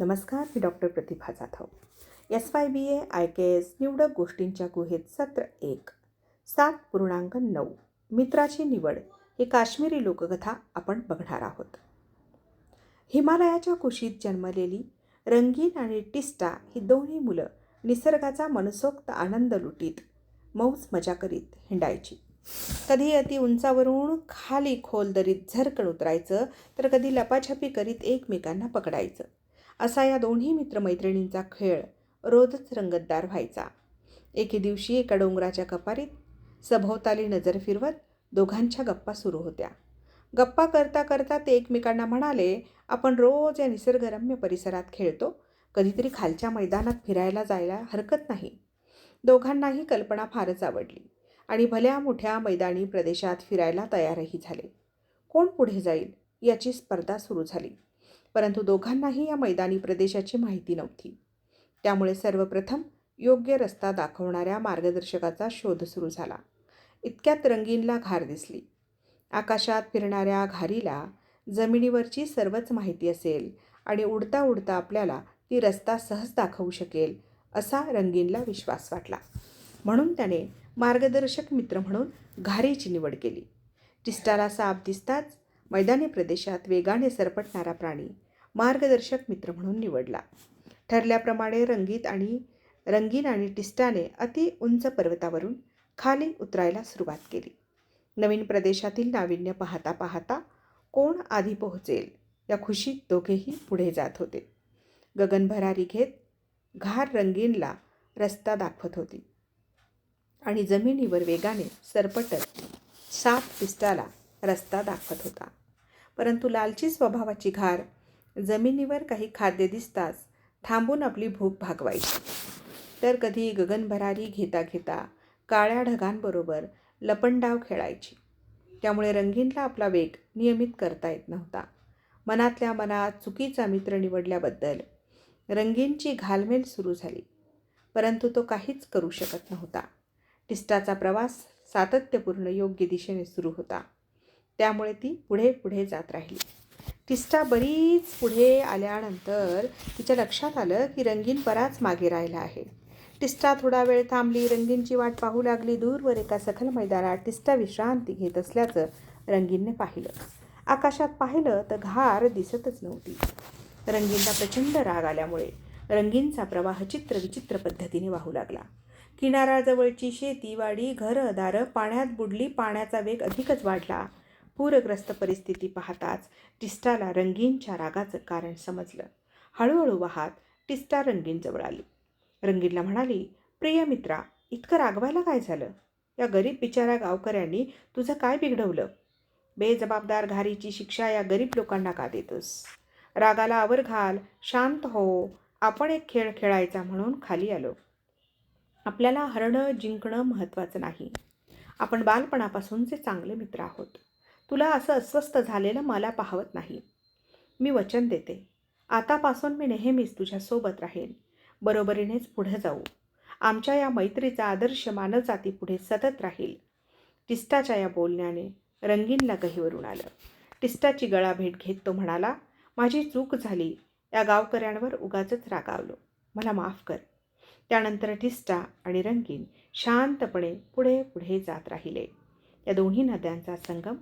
नमस्कार मी doctor Pratibha Jadhav. S Y B A I K S निवडक गोष्टींच्या गुहेत सत्र एक सात पूर्णांक नऊ मित्राची निवड ही काश्मीरी लोककथा आपण बघणार आहोत. हिमालयाच्या कुशीत जन्मलेली रंगीन आणि टिस्टा ही दोन्ही मुलं निसर्गाचा मनसोक्त आनंद लुटीत मौज मजा करीत हिंडायची. कधी अति उंचावरून खाली खोल दरीत झरकण उतरायचं तर कधी लपाछपी करीत एकमेकांना पकडायचं. असा या दोन्ही मित्रमैत्रिणींचा खेळ रोजच रंगतदार व्हायचा. एके दिवशी एका डोंगराच्या कपारीत सभोवताली नजर फिरवत दोघांच्या गप्पा सुरू होत्या. गप्पा करता करता ते एकमेकांना म्हणाले आपण रोज या निसर्गरम्य परिसरात खेळतो. कधीतरी खालच्या मैदानात फिरायला जायला हरकत नाही. दोघांनाही कल्पना फारच आवडली आणि भल्या मोठ्या मैदानी प्रदेशात फिरायला तयारही झाले. कोण पुढे जाईल याची स्पर्धा सुरू झाली. परंतु दोघांनाही या मैदानी प्रदेशाची माहिती नव्हती. त्यामुळे सर्वप्रथम योग्य रस्ता दाखवणाऱ्या मार्गदर्शकाचा शोध सुरू झाला. इतक्यात रंगीनला घार दिसली. आकाशात फिरणाऱ्या घारीला जमिनीवरची सर्वच माहिती असेल आणि उडता उडता आपल्याला ती रस्ता सहज दाखवू शकेल असा रंगीनला विश्वास वाटला. म्हणून त्याने मार्गदर्शक मित्र म्हणून घारीची निवड केली. टिस्टाला साप दिसताच मैदानी प्रदेशात वेगाने सरपटणारा प्राणी मार्गदर्शक मित्र म्हणून निवडला. ठरल्याप्रमाणे रंगीत आणि रंगीन आणि टिस्टाने अति उंच पर्वतावरून खाली उतरायला सुरुवात केली. नवीन प्रदेशातील नाविन्य पाहता पाहता कोण आधी पोहोचेल या खुशीत दोघेही पुढे जात होते. गगनभरारी घेत घार रंगीनला रस्ता दाखवत होती. आणि जमिनीवर वेगाने सरपटत साप पिस्टाला रस्ता दाखवत होता. परंतु लालची स्वभावाची घार जमिनीवर काही खाद्य दिसताच थांबून आपली भूक भागवायची. तर कधी गगनभरारी घेता घेता काळ्या ढगांबरोबर लपंडाव खेळायची. त्यामुळे रंगीनला आपला वेग नियमित करता येत नव्हता. मनातल्या मनात चुकीचा मित्र निवडल्याबद्दल रंगीनची घालमेल सुरू झाली. परंतु तो काहीच करू शकत नव्हता. टिस्टाचा प्रवास सातत्यपूर्ण योग्य दिशेने सुरू होता. त्यामुळे ती पुढे पुढे जात राहिली. टिस्टा बरीच पुढे आल्यानंतर तिच्या लक्षात आलं की रंगीन बराच मागे राहिला आहे. टिस्टा थोडा वेळ थांबली रंगीनची वाट पाहू लागली. दूरवर एका सखल मैदानात टिस्टा विश्रांती घेत असल्याचं रंगीनने पाहिलं. आकाशात पाहिलं तर घार दिसतच नव्हती. रंगीनला प्रचंड राग आल्यामुळे रंगीनचा प्रवाह चित्र विचित्र पद्धतीने वाहू लागला. किनाऱ्याजवळची शेती वाडी घरं दारं पाण्यात बुडली. पाण्याचा वेग अधिकच वाढला. पूरग्रस्त परिस्थिती पाहताच टिस्टाला रंगीनच्या रागाचं कारण समजलं. हळूहळू वाहात टिस्टा रंगीनजवळ आली. रंगीनला म्हणाली प्रिय मित्रा इतकं रागवायला काय झालं? या गरीब बिचाऱ्या गावकऱ्यांनी तुझं काय बिघडवलं? बेजबाबदार घारीची शिक्षा या गरीब लोकांना का देतोस? रागाला आवर घाल शांत हो आपण एक खेळ खेळायचा म्हणून खाली आलो. आपल्याला हरणं जिंकणं महत्त्वाचं नाही. आपण बालपणापासूनचे चांगले मित्र आहोत. तुला असं अस्वस्थ झालेलं मला पाहवत नाही. मी वचन देते. आतापासून मी नेहमीच तुझ्यासोबत राहीन. बरोबरीनेच पुढे जाऊ. आमच्या या मैत्रीचा आदर्श मानवजाती पुढे सतत राहील. टिस्टाच्या या बोलण्याने रंगीनला गहीवरून आलं. टिस्टाची गळाभेट घेत तो म्हणाला माझी चूक झाली. या गावकऱ्यांवर उगाचच रागावलो. मला माफ कर. त्यानंतर टिस्टा आणि रंगीन शांतपणे पुढे पुढे जात राहिले. या दोन्ही नद्यांचा संगम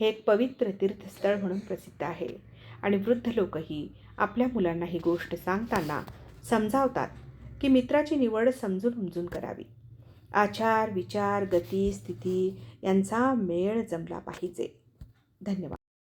हे एक पवित्र तीर्थस्थळ म्हणून प्रसिद्ध आहे. आणि वृद्ध लोकही आपल्या मुलांना ही गोष्ट सांगताना समजावतात की मित्राची निवड समजून उमजून करावी. आचार विचार गती स्थिती यांचा मेळ जमला पाहिजे. धन्यवाद.